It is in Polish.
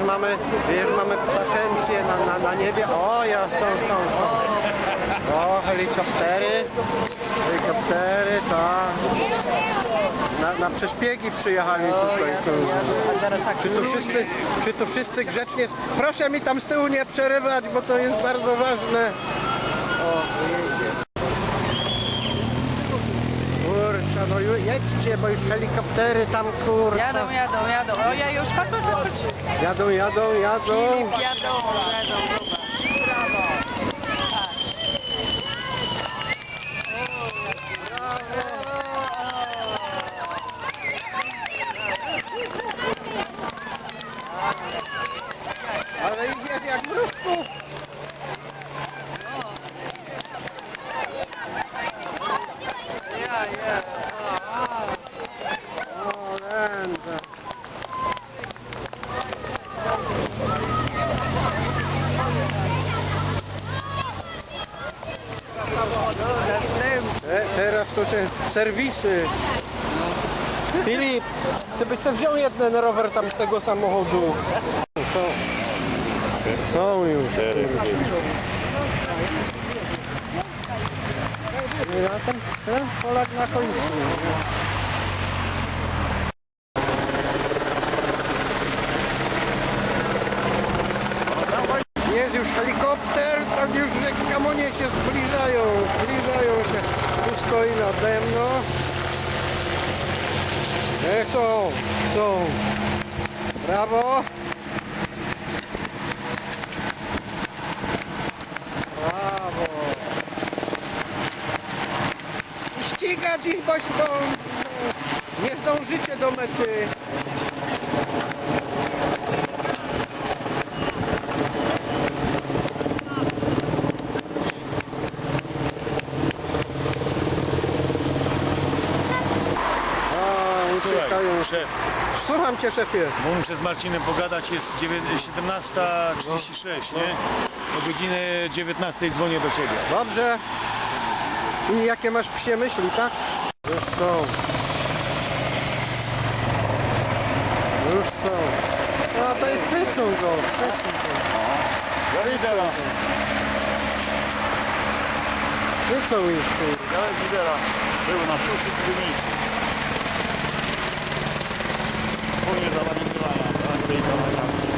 już mamy, już mamy ptaszencję na, na, na niebie. O, ja, są, są, są. O, helikoptery. Helikoptery, tak. Na, na przeszpiegi przyjechali tutaj. Czy tu wszyscy, czy tu wszyscy grzecznie... Proszę mi tam z tyłu nie przerywać, bo to jest bardzo ważne. O, jedzie. Kurczę, no jedźcie, bo już helikoptery tam kurczę. Jadą, jadą, jadą. O ja już patrz, patrz, patrz. Jadą, jadą, jadą. Jadą, jadą. Serwisy. Filip, ty byś sobie wziął jeden rower tam z tego samochodu. Są, są już. Ja ten, ten Polak na końcu. Jest już helikopter, tam już gamonie się zbliżają, zbliżają się. Tu stoi nade mną. E, są. Brawo. Brawo. I ścigać ich, bo bo nie zdążycie do mety. A, uciekają. Szef, Słucham cię, szefie. bo muszę z Marcinem pogadać, jest dziewię- 17.36, nie? O godzinie 19 dzwonię do Ciebie. Dobrze. I jakie masz psie myśli, tak? Już są. Już są. A to jest chwycą go, chwycą go. Chwycą ich. ty. ja lidera. Był na szóstym miejscu. Spokojnie zawalili mają, a tutaj to mają.